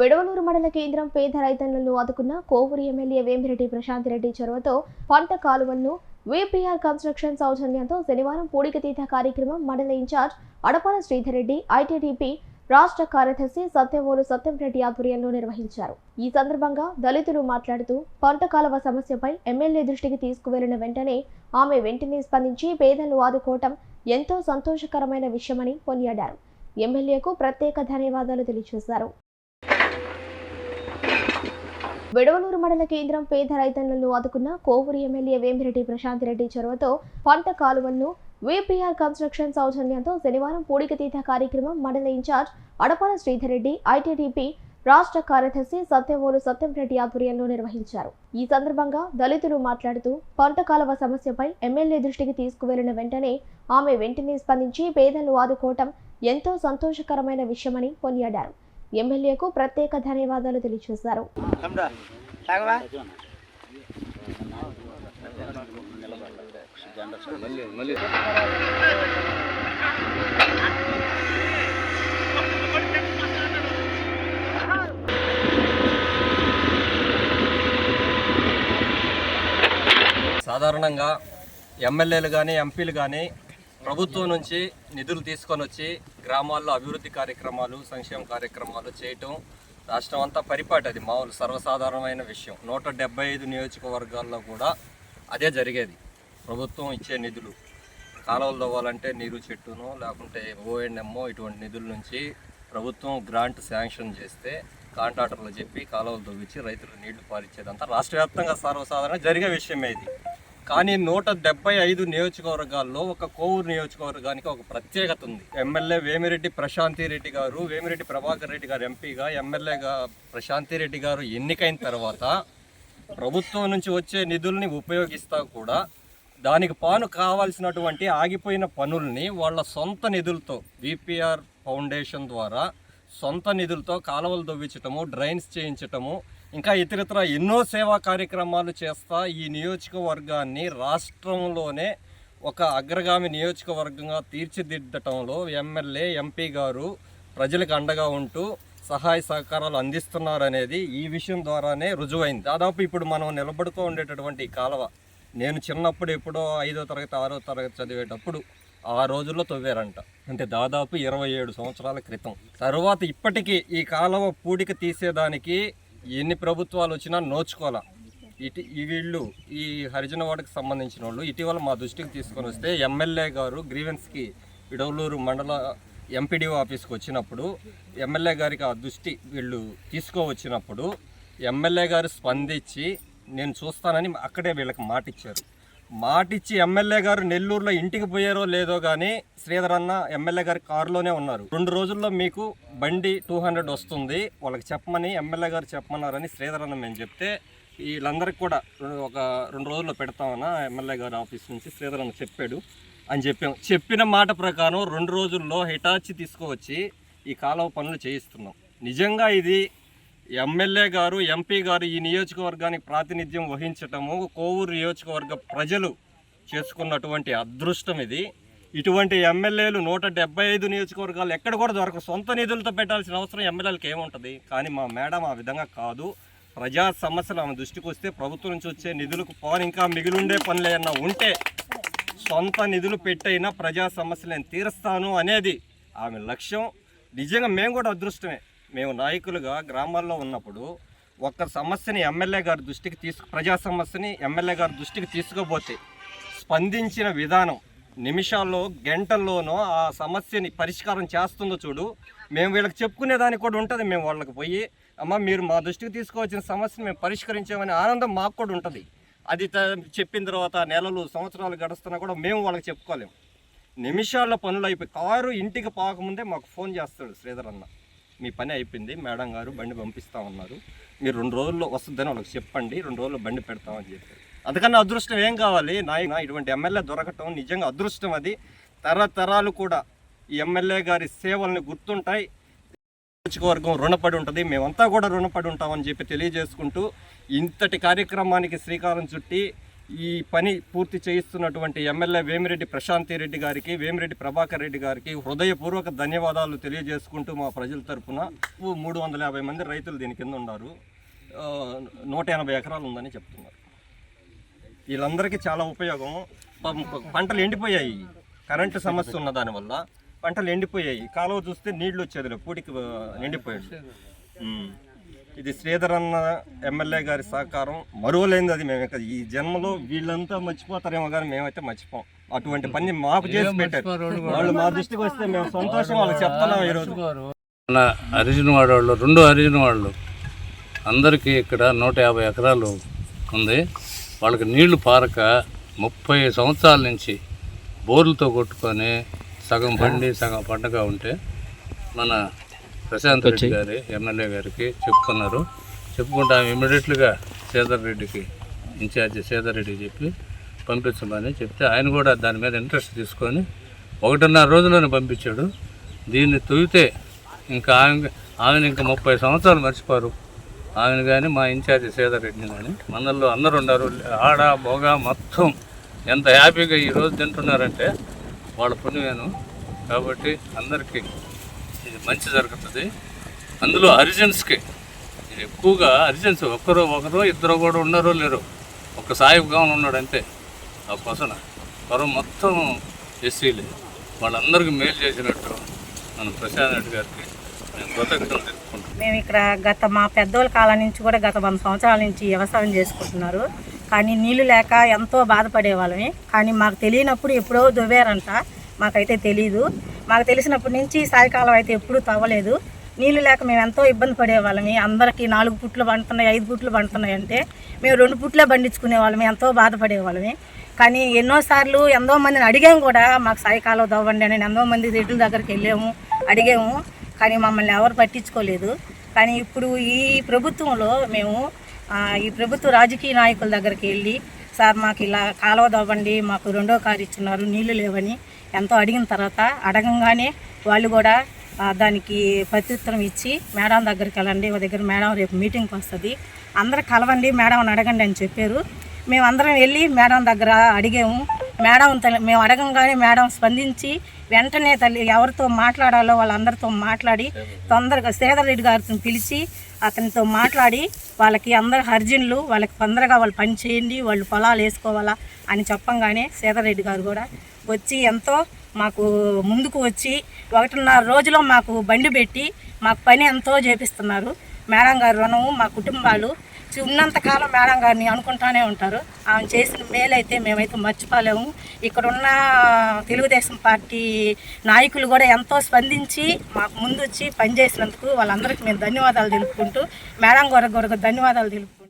వెడవలూరు మండల కేంద్రం పేద రైతన్నలను ఆదుకున్న కోవూరు ఎమ్మెల్యే వేమిరెడ్డి ప్రశాంత్ రెడ్డి చొరవతో పంట కాలువలను విపిఆర్ కన్స్ట్రక్షన్ సౌజన్యంతో శనివారం పూడికతీత కార్యక్రమం మండల ఇన్ఛార్జ్ అడపాల శ్రీధర్ రెడ్డి ఐటీడీపీ రాష్ట్ర కార్యదర్శి సత్యవోలు సత్యంరెడ్డి ఆధ్వర్యంలో నిర్వహించారు. ఈ సందర్భంగా దళితులు మాట్లాడుతూ పంట కాలువ సమస్యపై ఎమ్మెల్యే దృష్టికి తీసుకువెళ్ళిన వెంటనే ఆమె వెంటనే స్పందించి పేదలు ఆదుకోవటం ఎంతో సంతోషకరమైన విషయమని కొనియాడారు. ఎమ్మెల్యేకు ప్రత్యేక ధన్యవాదాలు తెలియజేశారు. విడవలూరు మండల కేంద్రం పేద రైతులను ఆదుకున్న కోవూరు ఎమ్మెల్యే వేమిరెడ్డి ప్రశాంత్ రెడ్డి చొరవతో పంట కాలువలను విపిఆర్ కన్స్ట్రక్షన్ సౌజన్యంతో శనివారం పూడికతీత కార్యక్రమం మండల ఇన్ఛార్జ్ అడపాల శ్రీధర్ రెడ్డి ఐటీడీపీ రాష్ట్ర కార్యదర్శి సత్యవోలు సత్యంరెడ్డి ఆధ్వర్యంలో నిర్వహించారు. ఈ సందర్భంగా దళితులు మాట్లాడుతూ పంట కాలువ సమస్యపై ఎమ్మెల్యే దృష్టికి తీసుకువెళ్ళిన వెంటనే ఆమె వెంటనే స్పందించి పేదలు ఆదుకోవటం ఎంతో సంతోషకరమైన విషయమని కొనియాడారు. ఎమ్మెల్యేకు ప్రత్యేక ధన్యవాదాలు తెలియజేశారు. సాధారణంగా ఎమ్మెల్యేలు కానీ ఎంపీలు కానీ ప్రభుత్వం నుంచి నిధులు తీసుకొని వచ్చి గ్రామాల్లో అభివృద్ధి కార్యక్రమాలు సంక్షేమ కార్యక్రమాలు చేయటం రాష్ట్రం అంతా పరిపాటి అది మామూలు సర్వసాధారణమైన విషయం. నూట డెబ్బై ఐదు నియోజకవర్గాల్లో కూడా అదే జరిగేది. ప్రభుత్వం ఇచ్చే నిధులు కాలువలు తవ్వాలంటే నీరు చెట్టును లేకుంటే ఓఎన్ఎంఓ ఇటువంటి నిధుల నుంచి ప్రభుత్వం గ్రాంట్ శాంక్షన్ చేస్తే కాంట్రాక్టర్లు చెప్పి కాలువలు తవ్వించి రైతులు నీళ్ళు పారిచ్చేదంతా రాష్ట్ర వ్యాప్తంగా సర్వసాధారణ జరిగే విషయమే ఇది. కానీ నూట డెబ్బై ఐదు నియోజకవర్గాల్లో ఒక కోవూరు నియోజకవర్గానికి ఒక ప్రత్యేకత ఉంది. ఎమ్మెల్యే వేమిరెడ్డి ప్రశాంతి రెడ్డి గారు వేమిరెడ్డి ప్రభాకర్ రెడ్డి గారు ఎంపీగా ఎమ్మెల్యేగా ప్రశాంతి రెడ్డి గారు ఎన్నికైన తర్వాత ప్రభుత్వం నుంచి వచ్చే నిధుల్ని ఉపయోగిస్తా కూడా దానికి పాను కావాల్సినటువంటి ఆగిపోయిన పనుల్ని వాళ్ళ సొంత నిధులతో బీపీఆర్ ఫౌండేషన్ ద్వారా సొంత నిధులతో కాలువలు దొవ్వించటము డ్రైన్స్ చేయించటము ఇంకా ఇతరితర ఎన్నో సేవా కార్యక్రమాలు చేస్తా ఈ నియోజకవర్గాన్ని రాష్ట్రంలోనే ఒక అగ్రగామి నియోజకవర్గంగా తీర్చిదిద్దటంలో ఎమ్మెల్యే ఎంపీ గారు ప్రజలకు అండగా ఉంటూ సహాయ సహకారాలు అందిస్తున్నారనేది ఈ విషయం ద్వారానే రుజువైంది. దాదాపు ఇప్పుడు మనం నిలబడుతూ ఉండేటటువంటి ఈ కాలువ నేను చిన్నప్పుడు ఎప్పుడో ఐదో తరగతి ఆరో తరగతి చదివేటప్పుడు ఆ రోజుల్లో తవ్వారంట. అంటే దాదాపు ఇరవై ఏడు సంవత్సరాల క్రితం. తర్వాత ఇప్పటికీ ఈ కాలువ పూడిక తీసేదానికి ఎన్ని ప్రభుత్వాలు వచ్చినా నోచుకోవాలా? ఇటు ఈ వీళ్ళు ఈ హరిజన వాడకి సంబంధించిన వాళ్ళు ఇటీవల మా దృష్టికి తీసుకొని వస్తే ఎమ్మెల్యే గారు గ్రీవెన్స్కి ఇడవలూరు మండల ఎంపీడీఓ ఆఫీస్కి వచ్చినప్పుడు ఎమ్మెల్యే గారికి ఆ దృష్టి వీళ్ళు తీసుకోవచ్చినప్పుడు ఎమ్మెల్యే గారు స్పందించి నేను చూస్తానని అక్కడే వీళ్ళకి మాటిచ్చారు. మాటిచ్చి ఎమ్మెల్యే గారు నెల్లూరులో ఇంటికి పోయారో లేదో కానీ శ్రీధర్ అన్న ఎమ్మెల్యే గారి కారులోనే ఉన్నారు. రెండు రోజుల్లో మీకు బండి టూ హండ్రెడ్ వస్తుంది. వాళ్ళకి చెప్పమని ఎమ్మెల్యే గారు చెప్పమన్నారని శ్రీధర్ అన్న మేము చెప్తే వీళ్ళందరికీ కూడా ఒక రెండు రోజుల్లో పెడతామన్న ఎమ్మెల్యే గారి ఆఫీస్ నుంచి శ్రీధర్ అన్న చెప్పాడు అని చెప్పాం. చెప్పిన మాట ప్రకారం రెండు రోజుల్లో హిటాచి తీసుకువచ్చి ఈ కాలువ పనులు చేయిస్తున్నాం. నిజంగా ఇది ఎమ్మెల్యే గారు ఎంపీ గారు ఈ నియోజకవర్గానికి ప్రాతినిధ్యం వహించటము కోవూరు నియోజకవర్గ ప్రజలు చేసుకున్నటువంటి అదృష్టం ఇది. ఇటువంటి ఎమ్మెల్యేలు నూట డెబ్బై ఐదు నియోజకవర్గాలు ఎక్కడ కూడా దొరకదు సొంత నిధులతో పెట్టాల్సిన అవసరం ఎమ్మెల్యేలకు ఏముంటుంది? కానీ మా మేడం ఆ విధంగా కాదు. ప్రజా సమస్యలు ఆమె దృష్టికి వస్తే ప్రభుత్వం నుంచి వచ్చే నిధులకు పోని ఇంకా మిగిలిండే పనులు ఏమన్నా ఉంటే సొంత నిధులు పెట్టైనా ప్రజా సమస్యలు నేను తీరుస్తాను అనేది ఆమె లక్ష్యం. నిజంగా మేము కూడా అదృష్టమే. మేము నాయకులుగా గ్రామాల్లో ఉన్నప్పుడు ఒక్క సమస్యని ఎమ్మెల్యే గారి దృష్టికి తీసుకు ప్రజా సమస్యని ఎమ్మెల్యే గారి దృష్టికి తీసుకుపోతే స్పందించిన విధానం నిమిషాల్లో గంటల్లోనో ఆ సమస్యని పరిష్కారం చేస్తుందో చూడు మేము వీళ్ళకి చెప్పుకునేదానికి కూడా ఉంటుంది. మేము వాళ్ళకి పోయి అమ్మ మీరు మా దృష్టికి తీసుకోవాల్సిన సమస్యను మేము పరిష్కరించామని ఆనందం మాకు కూడా ఉంటుంది. అది చెప్పిన తర్వాత నెలలు సంవత్సరాలు గడుస్తున్నా కూడా మేము వాళ్ళకి చెప్పుకోలేము. నిమిషాల్లో పనులు అయిపోయి కారు ఇంటికి పోకముందే మాకు ఫోన్ చేస్తాడు శ్రీధర్ అన్న. మీ పని అయిపోయింది మేడం గారు బండి పంపిస్తా ఉన్నారు. మీరు రెండు రోజుల్లో వస్తుందని వాళ్ళకి చెప్పండి రెండు రోజుల్లో బండి పెడతామని చెప్పి. అందుకన్నా అదృష్టం ఏం కావాలి? నాయన ఇటువంటి ఎమ్మెల్యే దొరకటం నిజంగా అదృష్టం అది. తరతరాలు కూడా ఈ ఎమ్మెల్యే గారి సేవల్ని గుర్తుంటాయి. నియోజకవర్గం రుణపడి ఉంటుంది మేమంతా కూడా రుణపడి ఉంటామని చెప్పి తెలియజేసుకుంటూ ఇంతటి కార్యక్రమానికి శ్రీకారం చుట్టి ఈ పని పూర్తి చేయిస్తున్నటువంటి ఎమ్మెల్యే వేమిరెడ్డి ప్రశాంతి రెడ్డి గారికి వేమిరెడ్డి ప్రభాకర్ రెడ్డి గారికి హృదయపూర్వక ధన్యవాదాలు తెలియజేసుకుంటూ మా ప్రజల తరపున. మూడు వందల యాభై మంది రైతులు దీని కింద ఉన్నారు. నూట ఎనభై ఎకరాలు ఉందని చెప్తున్నారు. వీళ్ళందరికీ చాలా ఉపయోగం. పంటలు ఎండిపోయాయి. కరెంటు సమస్య ఉన్న దానివల్ల పంటలు ఎండిపోయాయి. కాలువ చూస్తే నీళ్ళు వచ్చేది. పూడికి ఉమ్. ఇది శ్రీధర్ అన్న ఎమ్మెల్యే గారి సహకారం. మరువలేనిది అది మేము ఈ జన్మలో వీళ్ళంతా మర్చిపోతారేమో కానీ మేమైతే మర్చిపోం. అటువంటి పని మాకు చేసి పెట్టారు. వాళ్ళు మా దృష్టికి వస్తే మేము సంతోషం వాళ్ళకి చెప్తున్నాం ఈరోజు. మన హరిజన వాళ్ళు రెండు హరిజన వాళ్ళు. అందరికీ ఇక్కడ నూట యాభై ఎకరాలు ఉంది. వాళ్ళకి నీళ్ళు పారక ముప్పై సంవత్సరాల నుంచి బోర్లతో కొట్టుకొని సగం పండి సగం పండగ ఉంటే మన ప్రశాంత్ రెడ్డి గారి ఎమ్మెల్యే గారికి చెప్పుకున్నారు. చెప్పుకుంటే ఆమె ఇమ్మీడియట్లుగా శ్రీధర్ రెడ్డికి ఇన్ఛార్జి శ్రీధర్ రెడ్డి చెప్పి పంపించమని చెప్తే ఆయన కూడా దాని మీద ఇంట్రెస్ట్ తీసుకొని ఒకటిన్నర రోజుల్లోనే పంపించాడు. దీన్ని తొగితే ఇంకా ఆమె ఆమెను ఇంకా ముప్పై సంవత్సరాలు మర్చిపోరు. ఆమెను కానీ మా ఇన్ఛార్జి శ్రీధర్ రెడ్డిని కానీ మనల్లో అందరు ఉన్నారు. ఆడ మొగ మొత్తం ఎంత హ్యాపీగా ఈరోజు తింటున్నారంటే వాళ్ళ పుణ్యమేను. కాబట్టి అందరికీ మంచి జరుగుతుంది. అందులో హరిజన్స్కి ఎక్కువగా హరిజన్స్ ఒక్కరు ఒకరు ఇద్దరు కూడా ఉన్నారో లేరు ఒక సాయి గౌన్ ఉన్నాడు అంతే. ఆ కొసన పొరం మొత్తం ఎస్సీలే. వాళ్ళందరికీ మేలు చేసినట్టు మన ప్రశాంత్ రెడ్డి గారికి మేము ఇక్కడ గత మా పెద్దోళ్ళ కాలం నుంచి కూడా గత వంద సంవత్సరాల నుంచి వ్యవసాయం చేసుకుంటున్నారు. కానీ నీళ్ళు లేక ఎంతో బాధపడే వాళ్ళమే కానీ మాకు తెలియనప్పుడు ఎప్పుడో దువ్వారంట. మాకైతే తెలియదు మాకు తెలిసినప్పటి నుంచి సాయంకాలం అయితే ఎప్పుడూ తవ్వలేదు. నీళ్ళు లేక మేము ఎంతో ఇబ్బంది పడేవాళ్ళమి. అందరికీ నాలుగు పుట్లు పండుతున్నాయి ఐదు పుట్లు పండుతున్నాయి అంటే మేము రెండు పుట్లే పండించుకునేవాళ్ళమి ఎంతో బాధపడేవాళ్ళమి. కానీ ఎన్నోసార్లు ఎంతో మందిని అడిగాము కూడా మాకు సాయంకాలం తవ్వండి అని. ఎంతో మంది రెడ్ల దగ్గరికి వెళ్ళాము అడిగాము. కానీ మమ్మల్ని ఎవరు పట్టించుకోలేదు. కానీ ఇప్పుడు ఈ ప్రభుత్వంలో మేము ఈ ప్రభుత్వ రాజకీయ నాయకుల దగ్గరికి వెళ్ళి సార్ మాకు ఇలా కాలువ తవ్వండి మాకు రెండో కారు ఇచ్చున్నారు నీళ్ళు లేవని. ఎంతో అడిగిన తర్వాత అడగంగానే వాళ్ళు కూడా దానికి ప్రత్యుత్తరం ఇచ్చి మేడం దగ్గరికి వెళ్ళండి ఒక దగ్గర మేడం రేపు మీటింగ్కి వస్తుంది. అందరూ కలవండి మేడం అడగండి అని చెప్పారు. మేము అందరం వెళ్ళి మేడం దగ్గర అడిగాము. మేడం తల్లి- మేము అడగంగానే మేడం స్పందించి వెంటనే తల్లి ఎవరితో మాట్లాడాలో వాళ్ళందరితో మాట్లాడి తొందరగా శ్రీధర్ రెడ్డి గారితో పిలిచి అతనితో మాట్లాడి వాళ్ళకి అందరు హర్జన్లు వాళ్ళకి తొందరగా వాళ్ళు పని చేయండి వాళ్ళు పొలాలు వేసుకోవాలా అని చెప్పంగానే శ్రీధర్ రెడ్డి గారు కూడా వచ్చి ఎంతో మాకు ముందుకు వచ్చి ఒకటిన్నర రోజులో మాకు బండి పెట్టి మాకు పని ఎంతో చేపిస్తున్నారు. మేడం గారు రుణము మా కుటుంబాలు ఉన్నంతకాలం మేడం గారిని అనుకుంటానే ఉంటారు. ఆమె చేసిన మేలైతే మేమైతే మర్చిపోలేము. ఇక్కడ ఉన్న తెలుగుదేశం పార్టీ నాయకులు కూడా ఎంతో స్పందించి మాకు ముందు వచ్చి పనిచేసినందుకు వాళ్ళందరికీ మేము ధన్యవాదాలు తెలుపుకుంటూ మేడం గారికి గొరకు ధన్యవాదాలు తెలుపు